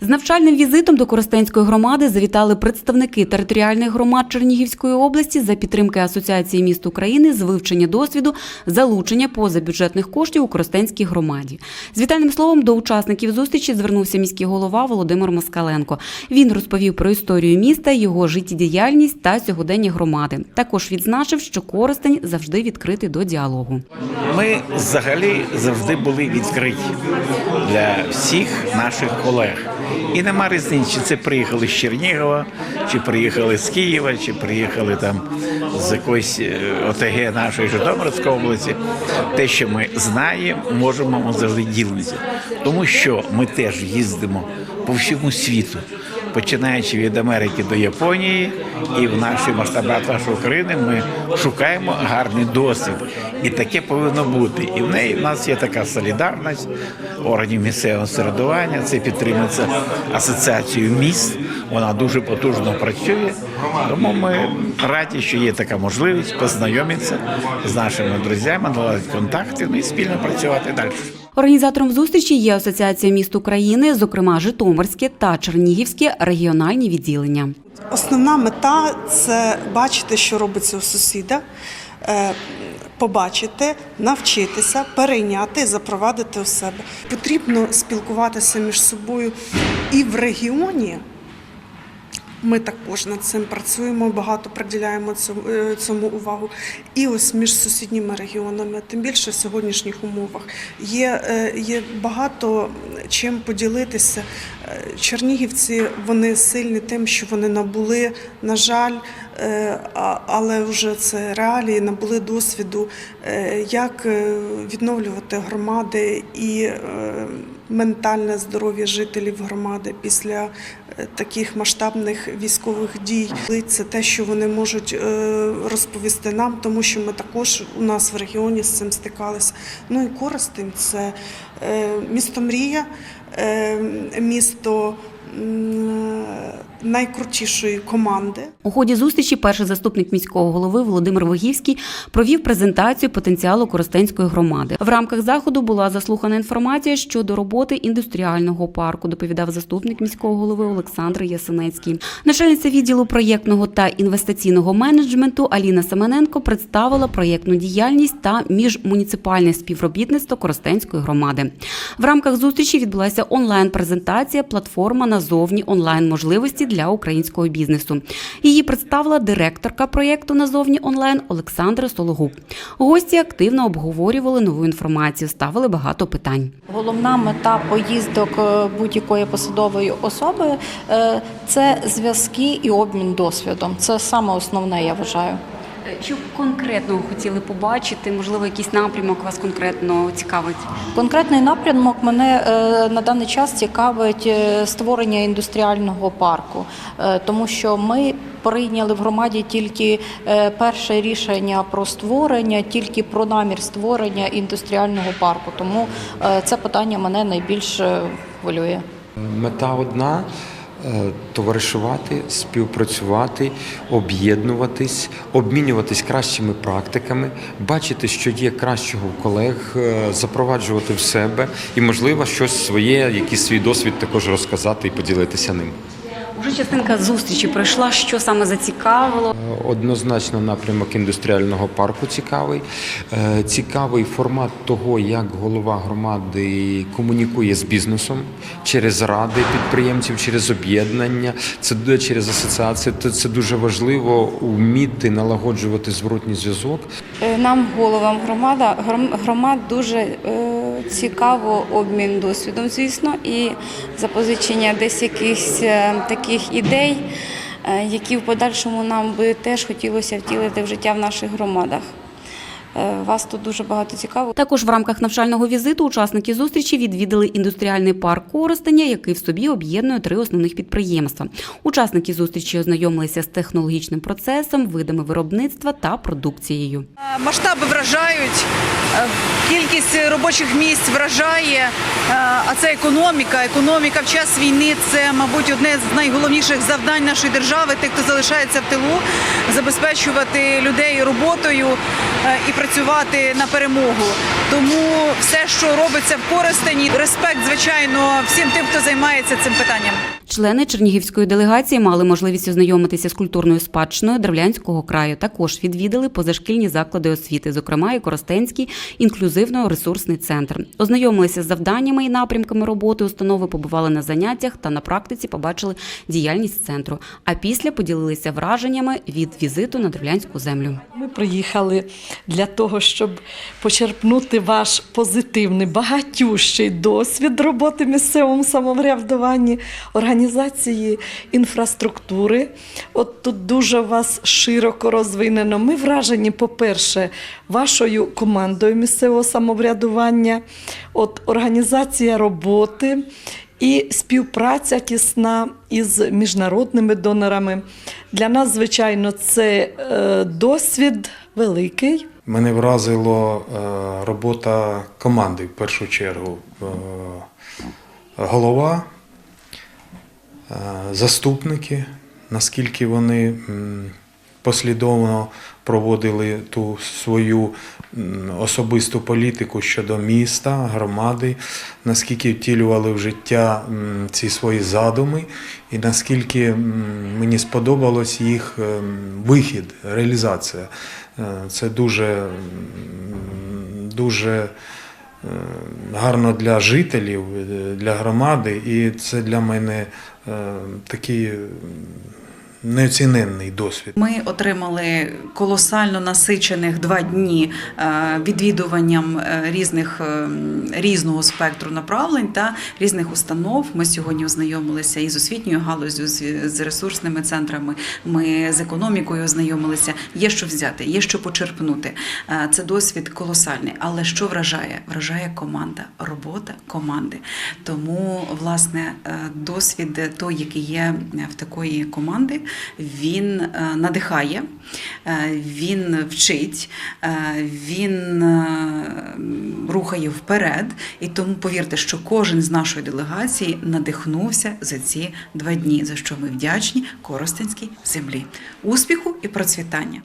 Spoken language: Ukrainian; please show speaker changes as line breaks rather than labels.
З навчальним візитом до Коростенської громади завітали представники територіальних громад Чернігівської області за підтримки Асоціації міст України з вивчення досвіду залучення позабюджетних коштів у Коростенській громаді. З вітальним словом до учасників зустрічі звернувся міський голова Володимир Москаленко. Він розповів про історію міста, його життєдіяльність та сьогодення громади. Також відзначив, що Коростень завжди відкритий до діалогу.
Ми взагалі завжди були відкриті для всіх наших колег. І нема різниці, чи це приїхали з Чернігова, чи приїхали з Києва, чи приїхали там з якоїсь е, ОТГ нашої Житомирської області. Те, що ми знаємо, можемо ми завжди ділитися. Тому що ми теж їздимо по всьому світу, починаючи від Америки до Японії, і в нашій масштабах України ми шукаємо гарний досвід. І таке повинно бути. І в неї в нас є така солідарність органів місцевого середування. Це підтримується асоціацією міст. Вона дуже потужно працює. Тому ми раді, що є така можливість познайомитися з нашими друзями, наладити контакти ну і спільно працювати далі.
Організатором зустрічі є Асоціація міст України, зокрема Житомирське та Чернігівське регіональні відділення.
Основна мета це бачити, що робиться у сусіда, е, побачити, навчитися, перейняти, запровадити у себе. Потрібно спілкуватися між собою і в регіоні. Ми також над цим працюємо, багато приділяємо цьому, е, цьому увагу. І ось між сусідніми регіонами, тим більше в сьогоднішніх умовах, є, е, є багато чим поділитися. Е, Чернігівці вони сильні тим, що вони набули, на жаль, але вже це реалії, набули досвіду, як відновлювати громади і ментальне здоров'я жителів громади після таких масштабних військових дій. Це те, що вони можуть е, розповісти нам, тому що ми також у нас в регіоні з цим стикалися. Ну і Коростень це е, місто мрія, е, місто найкрутішої команди.
У ході зустрічі перший заступник міського голови Володимир Вигівський провів презентацію потенціалу Коростенської громади. В рамках заходу була заслухана інформація щодо роботи індустріального парку, доповідав заступник міського голови Олександр Ясенецький. Начальниця відділу проєктного та інвестиційного менеджменту Аліна Семененко представила проєктну діяльність та міжмуніципальне співробітництво Коростенської громади. В рамках зустрічі відбулася онлайн-презентація платформа назовні онлайн можливості для українського бізнесу. Її представила директорка проєкту назовні онлайн Олександра Сологуб. Гості активно обговорювали нову інформацію, ставили багато питань.
Головна мета поїздок е, будь-якої посадової особи е, це зв'язки і обмін досвідом. Це саме основне, я вважаю.
Що конкретно ви хотіли побачити? Можливо, якийсь напрямок вас конкретно цікавить?
Конкретний напрямок мене е, на даний час цікавить е, створення індустріального парку, е, тому що ми прийняли в громаді тільки е, перше рішення про створення, тільки про намір створення індустріального парку. Тому е, це питання мене найбільше хвилює.
Мета одна е, товаришувати, співпрацювати, об'єднуватись, обмінюватись кращими практиками, бачити, що є кращого в колег, е, запроваджувати в себе і, можливо, щось своє, якийсь свій досвід також розказати і поділитися ним.
Уже частинка зустрічі пройшла. Що саме зацікавило?
Е, Однозначно напрямок індустріального парку цікавий. Е, Цікавий формат того, як голова громади комунікує з бізнесом через ради підприємців, через об'єднання, це через асоціації. Це- Це дуже важливо вміти налагоджувати зворотній зв'язок.
Е, Нам, головам громада, гром- громад, дуже е, цікаво обмін досвідом, звісно, і запозичення десь якихось е, таких ідей, е, які в подальшому нам би теж хотілося втілити в життя в наших громадах. Е, Вас тут дуже багато цікаво.
Також в рамках навчального візиту учасники зустрічі відвідали індустріальний парк Коростеня, який в собі об'єднує три основних підприємства. Учасники зустрічі ознайомилися з технологічним процесом, видами виробництва та продукцією.
Масштаби вражають, е, кількість робочих місць вражає, е, а це економіка. Економіка в час війни це, мабуть, одне з найголовніших завдань нашої держави, тих, хто залишається в тилу, забезпечувати людей роботою е, і працювати працювати на перемогу. Тому все, що робиться в Коростені, респект, звичайно, всім тим, хто займається цим питанням.
Члени Чернігівської делегації мали можливість ознайомитися з культурною спадщиною Древлянського краю. Також відвідали позашкільні заклади освіти, зокрема і Коростенський інклюзивно-ресурсний центр. Ознайомилися з завданнями і напрямками роботи установи, побували на заняттях та на практиці побачили діяльність центру. А після поділилися враженнями від візиту на древлянську землю.
Ми приїхали для того, щоб почерпнути ваш позитивний, багатющий досвід роботи місцевому самоврядуванні, організації інфраструктури. От тут дуже вас широко розвинено. Ми вражені, по-перше, вашою командою місцевого самоврядування, от організація роботи. І співпраця тісна із міжнародними донорами. Для нас, звичайно, це е, досвід великий.
Мене вразило е, робота команди в першу чергу. Е, голова, заступники, наскільки вони послідовно проводили ту свою особисту політику щодо міста, громади, наскільки втілювали в життя ці свої задуми, і наскільки мені сподобалось їх ем, вихід, реалізація. Е, Це дуже, дуже е, гарно для жителів, е, для громади, і це для мене е, такий неоціненний досвід.
Ми отримали колосально насичених два дні е, відвідуванням е, різних е, різного спектру направлень та різних установ. Ми сьогодні ознайомилися із освітньою галузю, з, ресурсними центрами. Ми з економікою ознайомилися. Є що взяти, є що почерпнути. Це досвід колосальний. Але що вражає? Вражає команда, робота команди. Тому власне досвід той, який є в такої команди, він е, надихає, е, він вчить, е, він рухає вперед. І тому повірте, що кожен з нашої делегації надихнувся за ці два дні, за що ми вдячні Коростенській землі. Успіху і процвітання!